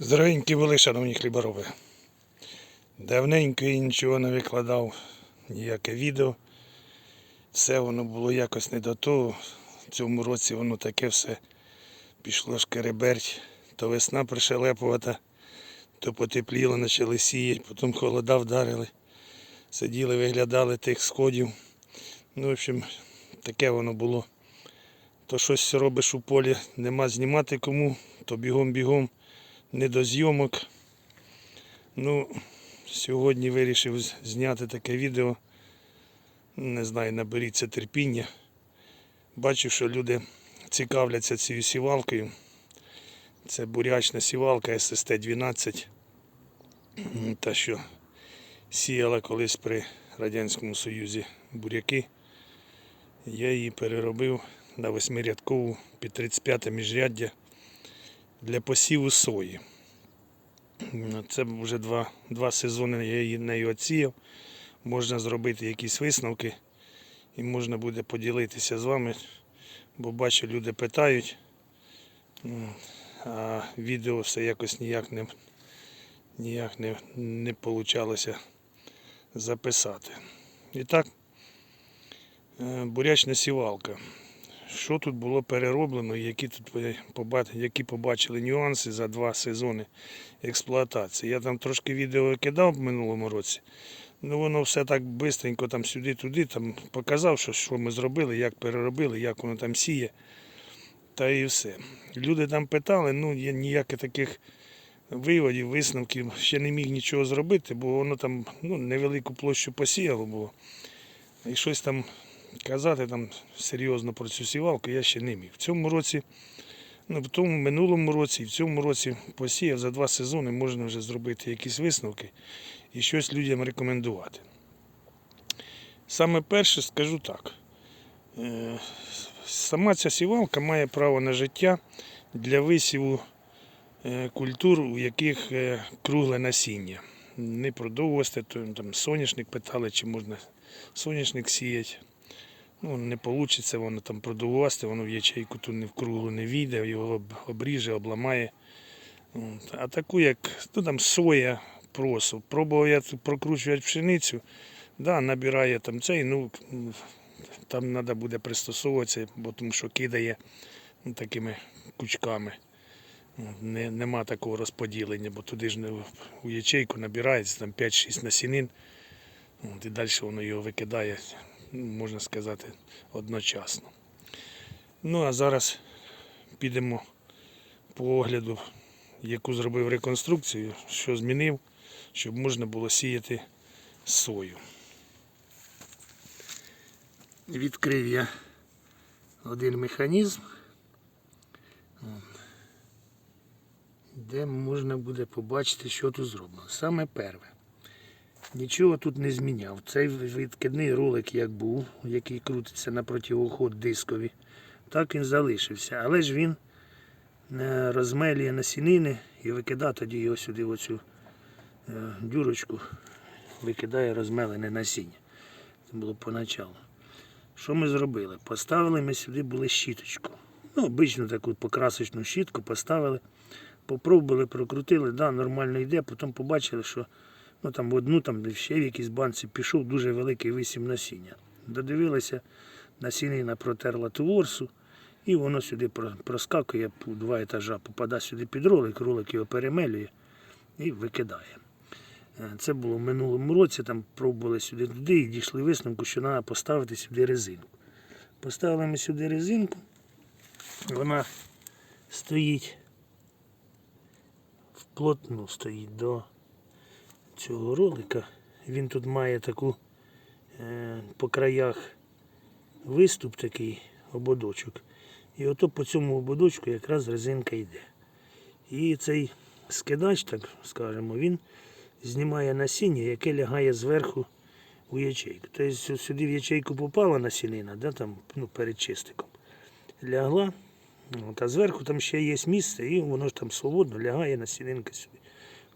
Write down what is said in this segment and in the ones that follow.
Здоровенькі були, шановні хлібороби. Давненько я нічого не викладав, ніяке відео. Все воно було якось не до того. В цьому році воно таке все пішло шкереберть. То весна пришелепувата, то потепліло, почали сіяти, потім холода вдарили. Сиділи, виглядали тих сходів. Ну, в общем, таке воно було. То щось робиш у полі, нема знімати кому, то бігом-бігом не до зйомок. Ну, сьогодні вирішив зняти таке відео. Не знаю, наберіться терпіння. Бачу, що люди цікавляться цією сівалкою. Це бурячна сівалка SST-12. Та що сіяла колись при Радянському Союзі буряки. Я її переробив на восьмирядкову під 35 міжряддя для посіву сої. Ну, Це вже два, два сезони я її нею оціяв. Можна зробити якісь висновки і можна буде поділитися з вами, бо бачу, люди питають, а відео все якось ніяк не, ніяк не, не получалося записати. І так, е, бурячна сівалка що тут було перероблено, які тут які побачили нюанси за два сезони експлуатації. Я там трошки відео кидав в минулому році. Ну воно все так швидко там сюди-туди, там показав, що, що ми зробили, як переробили, як воно там сіє. Та і все. Люди там питали, ну я ніяких таких виводів, висновків ще не міг нічого зробити, бо воно там ну, невелику площу посіяло було. І щось там казати там серйозно про цю сівалку я ще не міг. В цьому році, ну в тому минулому році і в цьому році посіяв за два сезони можна вже зробити якісь висновки і щось людям рекомендувати. Саме перше скажу так. е, Сама ця сівалка має право на життя для висіву е, культур, у яких е, кругле насіння. Не продовгости, там соняшник питали, чи можна соняшник сіяти. Ну, не вийде, воно там продовгости, воно в ячейку ту не в круглу не війде, його обріже, обламає. А таку, як ну, там соя, просо. Пробував я прокручувати пшеницю, да, набирає там цей, ну там треба буде пристосовуватися, бо тому що кидає ну, такими кучками. Не, нема такого розподілення, бо туди ж не у ячейку набирається там 5-6 насінин. І далі воно його викидає, можна сказати, одночасно. Ну а зараз підемо по огляду, яку зробив реконструкцію, що змінив, щоб можна було сіяти сою. Відкрив я один механізм, де можна буде побачити, що тут зроблено. Саме перше. Нічого тут не зміняв. Цей відкидний ролик, як був, який крутиться на противоход дискові, так він залишився. Але ж він е, розмелює насінини і викидає тоді його сюди оцю е, дюрочку, викидає розмелене насіння. Це було поначалу. Що ми зробили? Поставили ми сюди були щіточку. Ну, обичну таку покрасочну щітку поставили, попробували, прокрутили, да, нормально йде, потім побачили, що ну, там в одну, там ще в якійсь банці пішов дуже великий висім насіння. Додивилися, насінина протерла ту і воно сюди проскакує два етажа, попадає сюди під ролик, ролик його перемелює і викидає. Е, Це було в минулому році, там пробували сюди туди і дійшли висновку, що треба поставити сюди резинку. Поставили ми сюди резинку, вона стоїть вплотну стоїть до цього ролика. Він тут має таку е, по краях виступ такий ободочок. І ото по цьому ободочку якраз резинка йде. І цей скидач, так скажемо, він знімає насіння, яке лягає зверху у ячейку. Тобто сюди в ячейку попала насінина, да, там, ну, перед чистиком. Лягла, от, а зверху там ще є місце, і воно ж там свободно лягає насінинка сюди.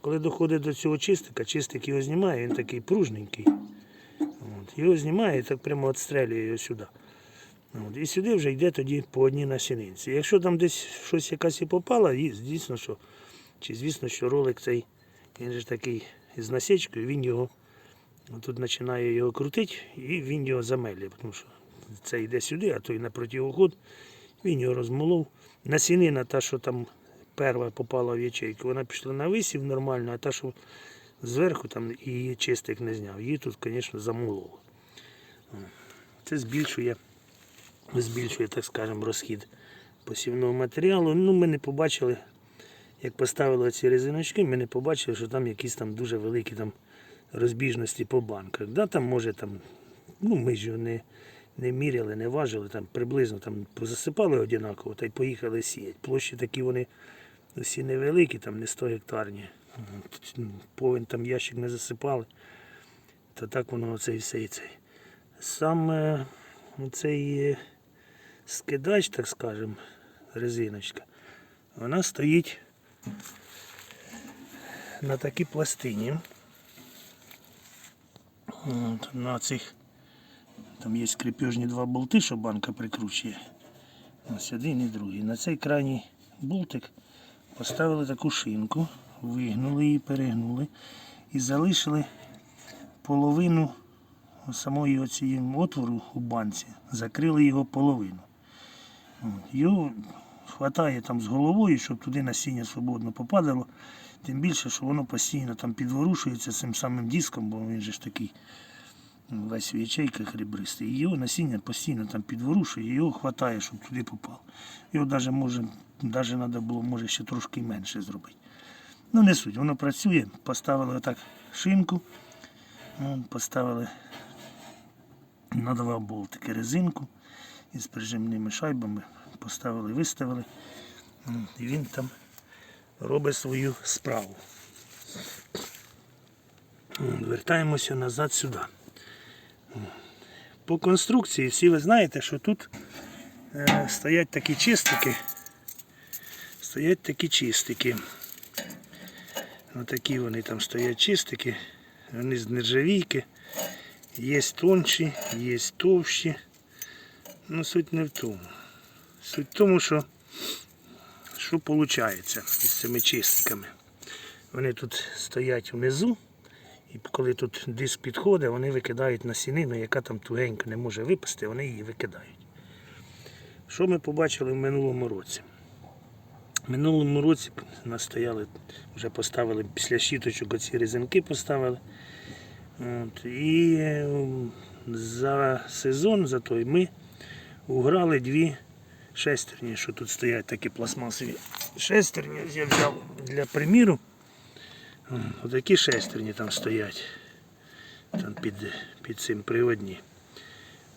Коли доходить до цього чистика, чистик його знімає, він такий пружненький. От, його знімає і так прямо відстрелює його сюди. От, і сюди вже йде тоді по одній насінинці. Якщо там десь щось якась і попало, і дійсно, що Чи звісно, що ролик цей, він же такий з насічкою, він його тут починає його крутити і він його замелює, тому що це йде сюди, а то й на противоход. Він його розмолов. Насінина, та, що там перша попала в ячейку, вона пішла на висів нормально, а та, що зверху там її чистик не зняв. Її тут, звісно, замололо. Це збільшує, збільшує, так скажемо, розхід посівного матеріалу. Ну, ми не побачили, як поставили ці резиночки, ми не побачили, що там якісь там дуже великі там розбіжності по банках. Да, там може там, ну ми ж не, не міряли, не важили, там приблизно там позасипали однаково та й поїхали сіяти. Площі такі вони всі невеликі, там не 100 гектарні. Ну, там ящик не засипали. То так воно оце і цей. Саме цей е, скидач, так скажемо, резиночка, вона стоїть на такій пластині. От, на цих там є скріпежні два болти, що банка прикручує. Ось один і другий. На цей крайній болтик поставили таку шинку, вигнули її, перегнули і залишили половину самої оцієї отвору у банці, закрили його половину. Його хватає там з головою, щоб туди насіння свободно попадало. Тим більше, що воно постійно там підворушується цим самим диском, бо він же ж такий весь в ячейках ребристий. Його насіння постійно там підворушує, його хватає, щоб туди попало. Його навіть може, навіть треба було може ще трошки менше зробити. Ну не суть, воно працює. Поставили отак шинку, поставили на два болтики резинку із прижимними шайбами. Поставили, виставили. І він там робить свою справу. Вертаємося назад сюди. По конструкції всі ви знаєте, що тут е, стоять такі чистики. Стоять такі чистики. Отакі вони там стоять чистики. Вони з нержавійки. Є тонші, є товщі. Ну, суть не в тому. Суть в тому, що що виходить із цими чистиками. Вони тут стоять внизу, і коли тут диск підходить, вони викидають насінину, яка там тугенько не може випасти, вони її викидають. Що ми побачили в минулому році? В минулому році нас вже поставили після щіточок оці резинки поставили. От, і за сезон, за той ми уграли дві шестерні, що тут стоять такі пластмасові шестерні. Я взяв для приміру. Отакі шестерні там стоять. Там під, під цим приводні.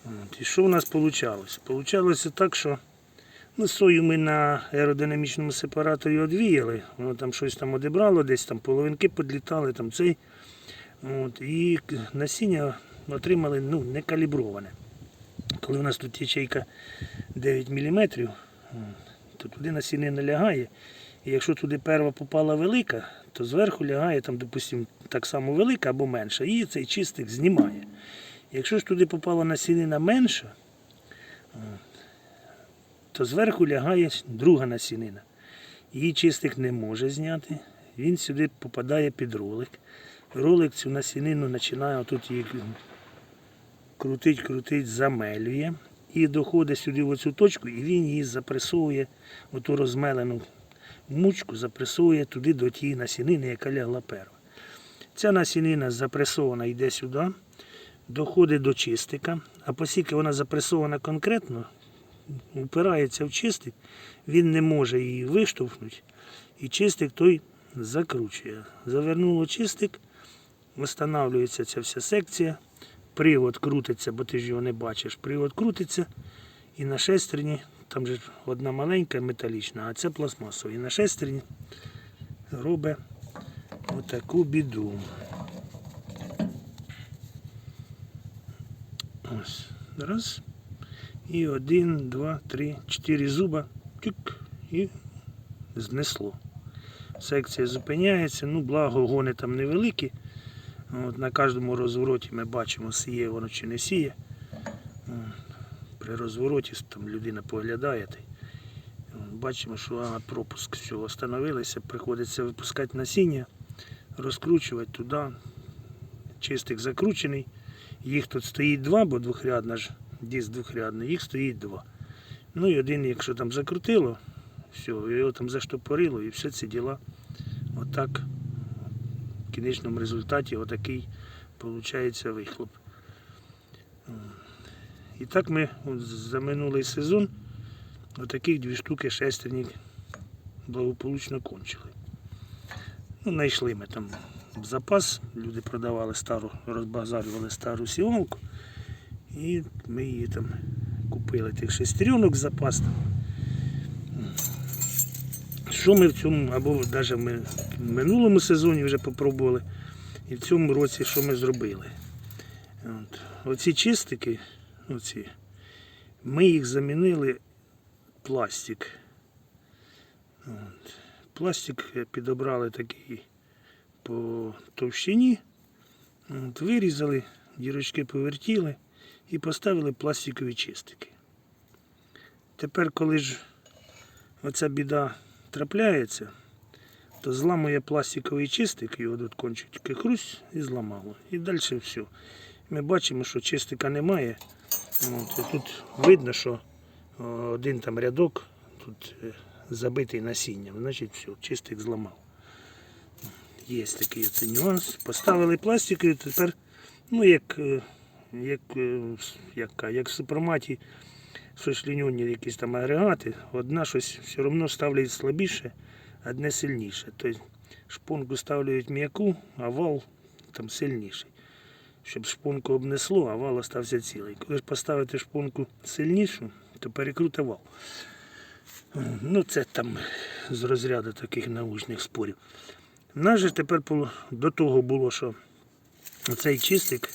От. І що у нас вийшло? Получалося так, що ну, сою ми на аеродинамічному сепараторі одвіяли, воно там щось там одібрало, десь там половинки підлітали, там цей. От, і насіння отримали ну, не каліброване. Коли у нас тут ячейка 9 мм, то туди насіння не лягає. І якщо туди перва попала велика, то зверху лягає, там, допустимо, так само велика або менша, і цей чистик знімає. Якщо ж туди попала насінина менша, то зверху лягає друга насінина. Її чистик не може зняти, він сюди попадає під ролик. Ролик цю насінину починає отут її крутить, крутить, замелює і доходить сюди в оцю точку, і він її запресовує, оту розмелену мучку, запресовує туди до тієї насінини, яка лягла перва. Ця насінина запресована йде сюди, доходить до чистика, а оскільки вона запресована конкретно, упирається в чистик, він не може її виштовхнути, і чистик той закручує. Завернуло чистик, встановлюється ця вся секція, привод крутиться, бо ти ж його не бачиш. Привод крутиться і на шестерні, там же одна маленька металічна, а це пластмасова. І на шестерні робить отаку біду. Ось. Раз. І один, два, три, чотири зуба. Тюк, і знесло. Секція зупиняється, ну благо гони там невеликі. От, на кожному розвороті ми бачимо, сіє воно чи не сіє. При розвороті там людина поглядає. бачимо, що ага, пропуск все, остановилися, приходиться випускати насіння, розкручувати туди. Чистик закручений. Їх тут стоїть два, бо двохрядна ж, диск двохрядний, їх стоїть два. Ну і один, якщо там закрутило, все, його там заштопорило і все ці діла. Отак в кінечному результаті отакий виходить вихлоп. І так ми за минулий сезон отаких дві штуки шестерні благополучно кончили. Ну, знайшли ми там запас, люди продавали стару, розбазарювали стару сівалку. І ми її там купили тих шестеренок запас. Що ми в цьому, або навіть ми в минулому сезоні вже попробували, і в цьому році що ми зробили. От. Оці чистики, оці, ми їх замінили пластик. От. Пластик підобрали такий по товщині, от, вирізали, дірочки повертіли і поставили пластикові чистики. Тепер, коли ж оця біда трапляється, то зламує пластиковий чистик, його тут кончики хрусь і зламало. І далі все. Ми бачимо, що чистика немає. От, і тут видно, що один там рядок тут е, забитий насінням, значить все, чистик зламав. Є такий оце нюанс. Поставили пластикові, тепер, ну як, е, як, е, як, як в суперматі щось якісь там агрегати, одна щось все одно ставлять слабіше, одне сильніше. Тобто шпонку ставлять м'яку, а вал там сильніший. Щоб шпонку обнесло, а вал остався цілий. Коли ж поставити шпонку сильнішу, то перекруте вал. Ну, це там з розряду таких научних спорів. Нас же тепер до того було, що цей чистик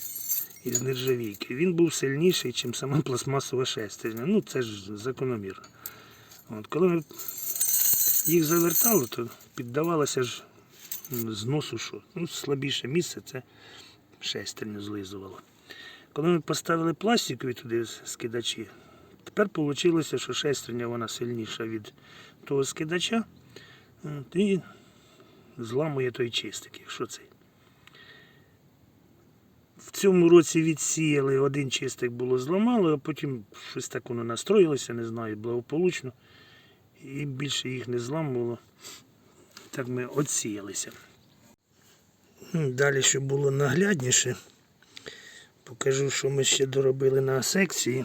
із нержавійки, він був сильніший, ніж сама пластмасова шестерня. Ну, це ж закономірно. От, коли ми їх завертали, то піддавалося ж зносу що? Ну, слабіше місце це шестерню злизувало. Коли ми поставили пластикові туди скидачі, тепер вийшло, що шестерня вона сильніша від того скидача. І зламує той чистик, якщо цей. В цьому році відсіяли, один чистик було зламало, а потім щось так воно настроїлося, не знаю, благополучно. І більше їх не зламувало. Так ми відсіялися. Далі, щоб було наглядніше, покажу, що ми ще доробили на секції.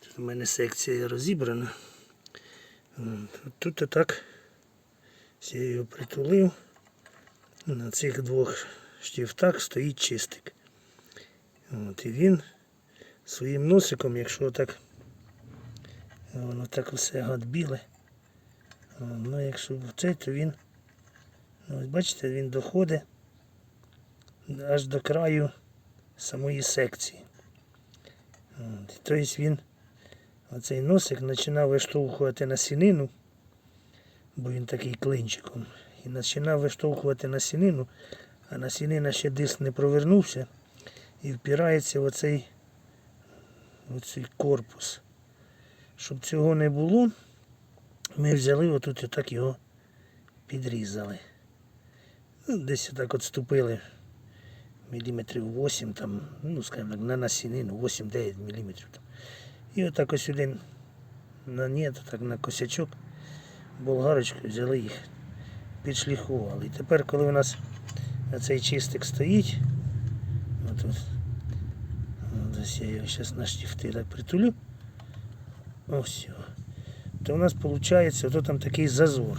Тут у мене секція розібрана. Тут отак я його притулив. На цих двох штифтах стоїть чистик. От, і він своїм носиком, якщо так воно так все гад біле, ну якщо в цей, то він, ну, бачите, він доходить аж до краю самої секції. Тобто він оцей носик починав виштовхувати на сінину, бо він такий клинчиком. І починав виштовхувати на сінину, а на сінина ще диск не провернувся і впирається в оцей, в оцей корпус. Щоб цього не було, ми взяли отут і так його підрізали. Ну, Десь отак відступили міліметрів 8, там, ну, скажімо так, на насінину 8-9 міліметрів. Там. І отак ось сюди на нет, так на косячок болгарочкою взяли їх, підшліфували. І тепер, коли у нас цей чистик стоїть, отут, от ось я його зараз на штифти так притулю, ось його, то у нас виходить, ото там такий зазор.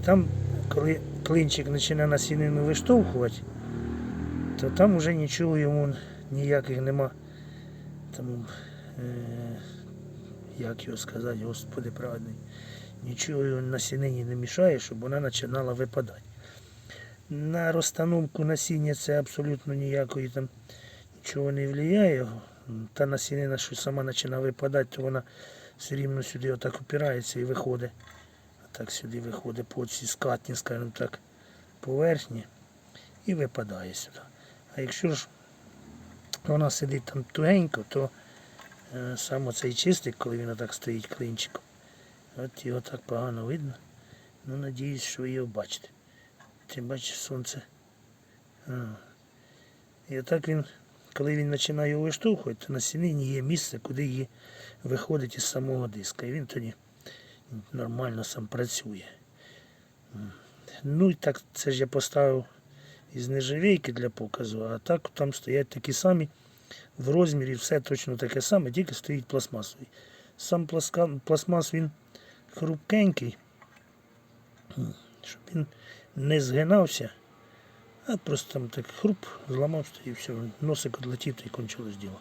І там, коли клинчик починає на сінину виштовхувати, то там вже нічого йому ніяких нема. Там, е, як його сказати, Господи праведний, нічого на сінині не мішає, щоб вона починала випадати. На розстановку насіння це абсолютно ніякої там нічого не впливає. Та насінина, що сама починає випадати, то вона все рівно сюди отак опирається і виходить. Так сюди виходить по цій скатні, скажімо так, поверхні і випадає сюди. А якщо ж вона сидить там тугенько, то е, саме цей чистик, коли він так стоїть клинчиком, От його так погано видно. Ну, надіюсь, що ви його бачите. Ти бачиш сонце. А. І отак він, коли він починає його виштовхувати, то на сінині є місце, куди її виходить із самого диска. І він тоді нормально сам працює. Ну і так це ж я поставив із нержавійки для показу, а так там стоять такі самі в розмірі, все точно таке саме, тільки стоїть пластмасовий. Сам пласка- пластмас він хрупкенький, щоб він не згинався, а просто там так хруп, зламався і все, носик одлетів та й кончилось діло.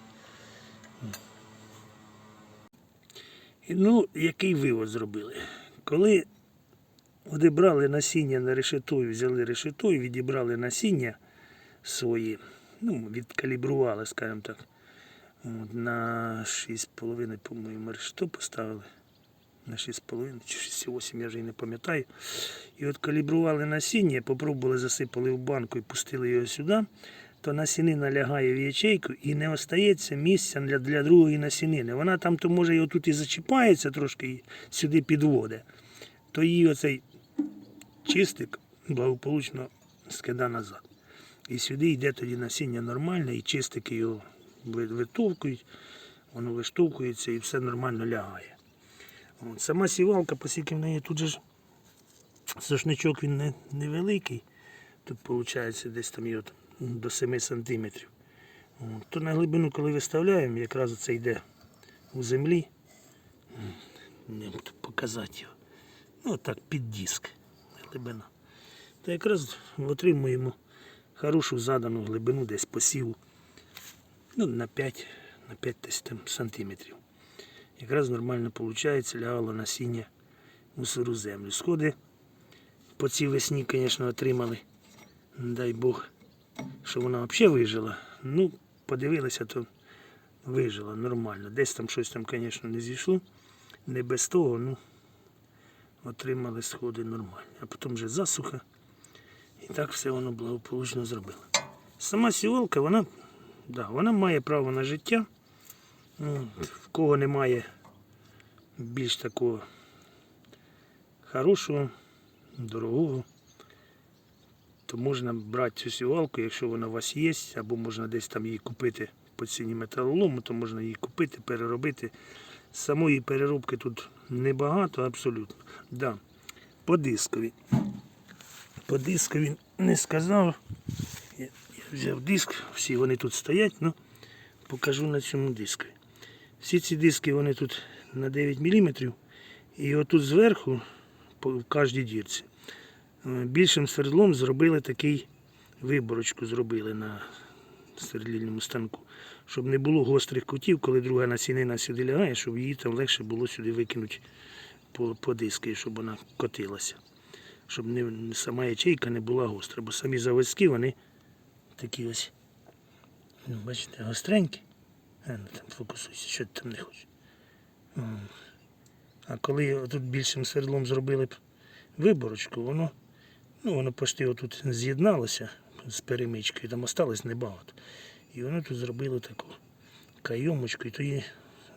Ну, який вивод зробили? Коли одібрали насіння на решето і взяли решето і відібрали насіння свої, ну, відкалібрували, скажімо так, от, на 6,5, по-моєму, решето поставили. На 6,5 чи 6,8, я вже і не пам'ятаю. І от калібрували насіння, попробували, засипали в банку і пустили його сюди, то насінина лягає в ячейку і не остається місця для, для другої насінини. Вона там то може і отут і зачіпається трошки і сюди підводить. То її оцей чистик благополучно скида назад. І сюди йде тоді насіння нормальне, і чистики його витовкують, воно виштовхується і все нормально лягає. От, сама сівалка, оскільки в неї тут же ж сошничок він не, невеликий, тут виходить десь там його до 7 сантиметрів. От, то на глибину, коли виставляємо, якраз це йде у землі. Показати його. Ну так, під диск глибина. То якраз отримуємо хорошу задану глибину десь посіву. Ну, на 5, на 5 десь там сантиметрів. Якраз нормально виходить, лягало насіння у сиру землю. Сходи по цій весні, звісно, отримали. Дай Бог, що вона взагалі вижила. Ну, подивилися, то вижила нормально. Десь там щось там, звісно, не зійшло. Не без того, ну отримали сходи нормальні. А потім вже засуха. І так все воно благополучно зробило. Сама сівалка, вона, да, вона має право на життя. Ну, В кого немає більш такого хорошого, дорогого, то можна брати цю сівалку, якщо вона у вас є, або можна десь там її купити по ціні металолому, то можна її купити, переробити. Самої переробки тут небагато, абсолютно. Да. По дискові. По дискові не сказав. Я, я взяв диск, всі вони тут стоять, ну покажу на цьому дискові. Всі ці диски вони тут на 9 мм. І отут зверху, в кожній дірці, е, більшим свердлом зробили такий виборочку зробили на свердлільному станку, щоб не було гострих кутів, коли друга насінина сюди лягає, щоб її там легше було сюди викинути по, по диски, щоб вона котилася. Щоб не, сама ячейка не була гостра, бо самі заводські вони такі ось, ну, бачите, гостренькі. А, ну там фокусуйся, що ти там не хочеш. А коли тут більшим свердлом зробили б виборочку, воно, ну, воно почти отут з'єдналося з перемичкою, там осталось небагато. І воно тут зробило таку кайомочку, і тоді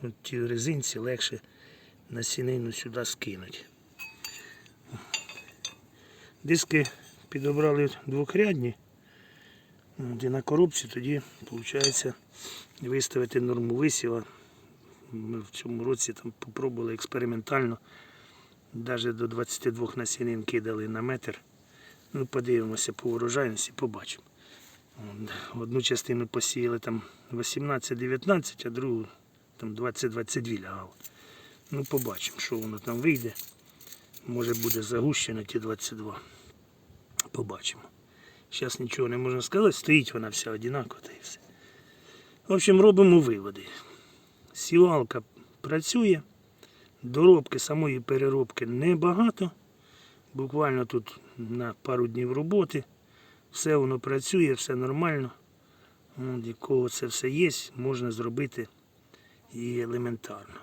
от ті резинці легше на сінину сюди скинуть. Диски підобрали двохрядні. От, І на коробці тоді виходить виставити норму висіва. Ми в цьому році там попробували експериментально. Навіть до 22 насінин кидали на метр. Ну, подивимося по урожайності, побачимо. Одну частину посіяли там 18-19, а другу там 20-22 лягало. Ну, побачимо, що воно там вийде. Може буде загущено ті 22. Побачимо. Зараз нічого не можна сказати, стоїть вона вся одинакова та і все. В общем, робимо виводи. Сівалка працює, доробки самої переробки небагато. Буквально тут на пару днів роботи. Все воно працює, все нормально. От, якого це все є, можна зробити і елементарно.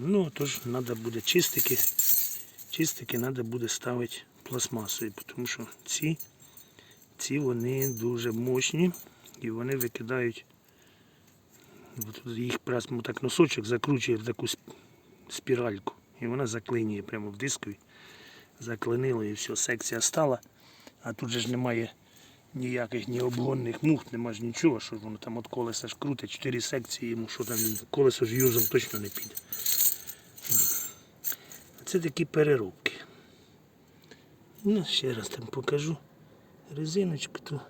Ну, тож треба буде чистики. Чистики треба буде ставити пластмасою, тому що ці, ці вони дуже мощні і вони викидають. От їх прямо так носочок закручує в таку спіральку. і вона заклинює прямо в дискові. Заклинило і все, секція стала. А тут же ж немає ніяких ні обгонних мух, нема ж нічого, що воно там от колеса ж крутить, чотири секції йому, що там колесо ж юзом точно не піде. Це такі переробки. Ну, ще раз там покажу резиночку, то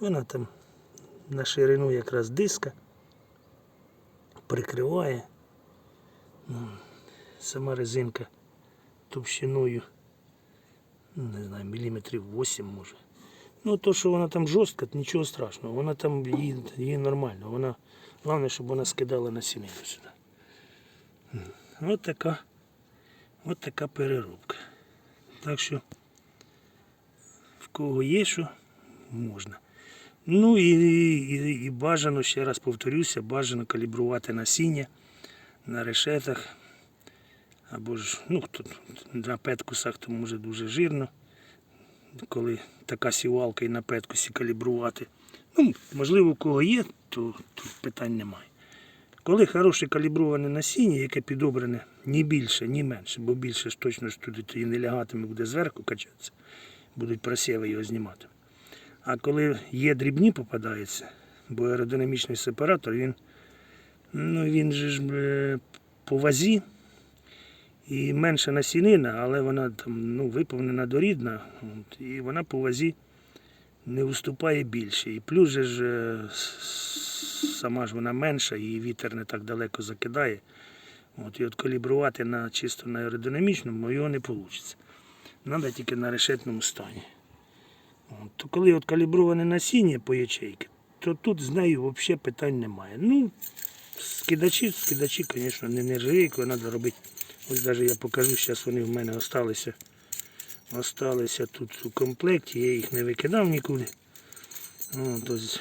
вона там на ширину якраз диска прикриває. Сама резинка товщиною, не знаю, міліметрів 8 може. Ну, то, що вона там жорстка, то нічого страшного. Вона там їй, нормально. Вона, головне, щоб вона скидала на сінину сюди. Ось така, от така переробка. Так що в кого є що, можна. Ну і, і, і бажано, ще раз повторюся, бажано калібрувати насіння на решетах. Або ж, ну, тут на петкусах то може дуже жирно, коли така сівалка і на петкусі калібрувати. Ну, можливо, у кого є, то тут питань немає. Коли хороше каліброване насіння, яке підобране ні більше, ні менше, бо більше ж точно ж туди тоді не лягатиме, буде зверху качатися, будуть просіви його знімати. А коли є дрібні попадаються, бо аеродинамічний сепаратор, він, ну, він же ж е, по вазі і менша насінина, але вона там ну, виповнена дорідна, от, і вона по вазі не уступає більше. І плюс же ж е, сама ж вона менша, і вітер не так далеко закидає. От, і от калібрувати на чисто на аеродинамічному його не вийде. Треба тільки на решетному стані. От, то коли от каліброване насіння по ячейки, то тут з нею взагалі питань немає. Ну, скидачі, скидачі, звісно, не нержавійкою треба робити. Ось навіть я покажу, зараз вони в мене залишилися. Осталися тут у комплекті, я їх не викидав нікуди. От, ось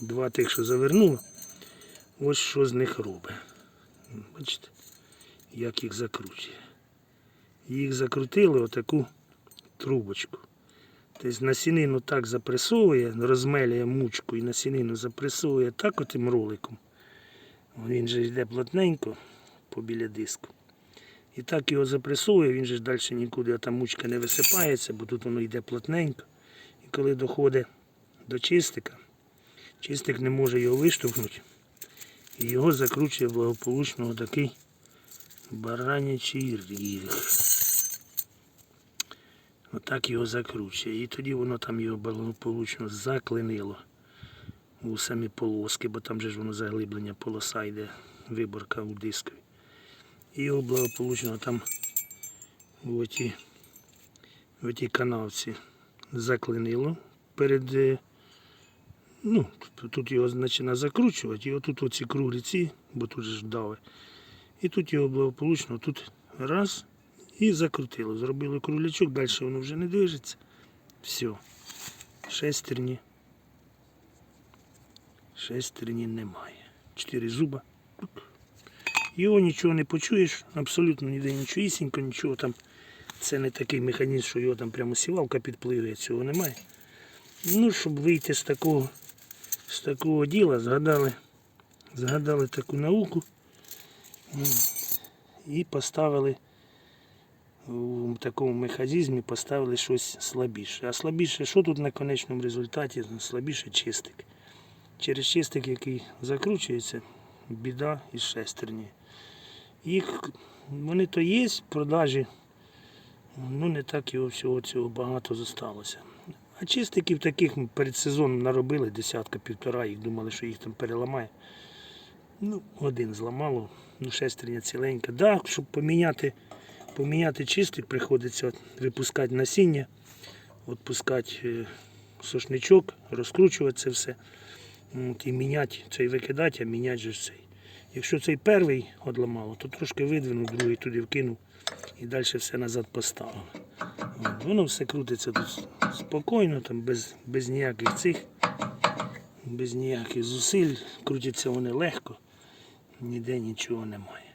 два тих, що завернуло. Ось що з них робить. Бачите, як їх закручує. Їх закрутили отаку трубочку. Тобто насінину так запресовує, розмелює мучку і насінину запресовує так отим роликом. Він же йде плотненько побіля диску. І так його запресовує, він же ж далі нікуди, а та мучка не висипається, бо тут воно йде плотненько. І коли доходить до чистика, чистик не може його виштовхнути. І його закручує благополучно такий баранячий ріг. Отак його закручує. І тоді воно там його благополучно заклинило у самі полоски, бо там же ж воно заглиблення полоса йде, виборка у дискові. І його благополучно там в отій, в отій канавці заклинило перед. е, Ну, тут- його починає закручувати, і отут оці круглі ці, бо тут же ж дави. І тут його благополучно тут раз і закрутило. Зробили круглячок, далі воно вже не движеться. Все. Шестерні. Шестерні немає. Чотири зуба. Його нічого не почуєш, абсолютно ніде нічогісінько, нічого там. Це не такий механізм, що його там прямо сівалка підпливає, цього немає. Ну, щоб вийти з такого, з такого діла, згадали, згадали таку науку і поставили у такому механізмі поставили щось слабіше. А слабіше, що тут на конечному результаті? Слабіше чистик. Через чистик, який закручується, біда із шестерні. Їх вони то є в продажі, ну не так його всього цього багато зосталося. А чистиків таких ми перед сезоном наробили десятка, півтора, їх думали, що їх там переламає. Ну, один зламало, ну шестерня ціленька. Да, щоб поміняти, поміняти чистик, приходиться випускати насіння, відпускати е, сошничок, розкручувати це все. От, і міняти цей викидати, а міняти же цей. Якщо цей перший одламало, то трошки видвинув, другий туди вкинув і далі все назад поставив. Воно все крутиться тут спокійно, там без, без ніяких цих, без ніяких зусиль. Крутяться вони легко, ніде нічого немає.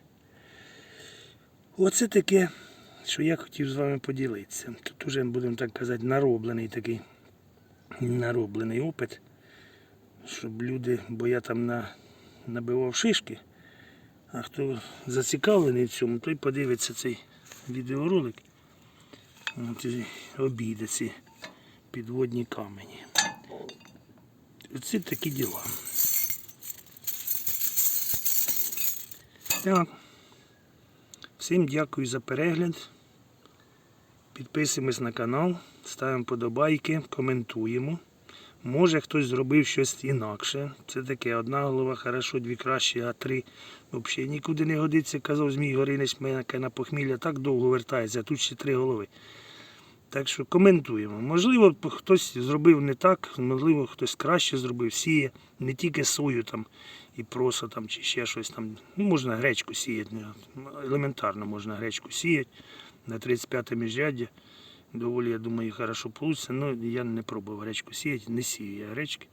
Оце таке, що я хотів з вами поділитися. Тут уже, будемо так казати, нароблений такий нароблений опит щоб люди, бо я там на, набивав шишки, А хто зацікавлений в цьому, той подивиться цей відеоролик. Обійде ці підводні камені. Оце такі діла. Так. Всім дякую за перегляд. Підписуємось на канал, ставимо подобайки, коментуємо. Може хтось зробив щось інакше. Це таке, одна голова хорошо, дві краще, а три взагалі нікуди не годиться. Казав Змій Горинич, мене на похмілля так довго вертається, тут ще три голови. Так що коментуємо. Можливо, хтось зробив не так, можливо, хтось краще зробив, сіє не тільки сою там і просо там, чи ще щось там. Ну, можна гречку сіяти. Елементарно можна гречку сіяти на 35 міжряддя. Доволі, я думаю, хорошо получиться. Ну, я не пробував гречку сіяти, не сію я гречки.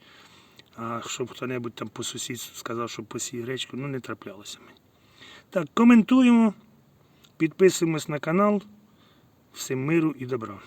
А щоб хто-небудь там по сусідству сказав, що посіє гречку, ну не траплялося мені. Так, коментуємо, підписуємось на канал. Всім миру і добра.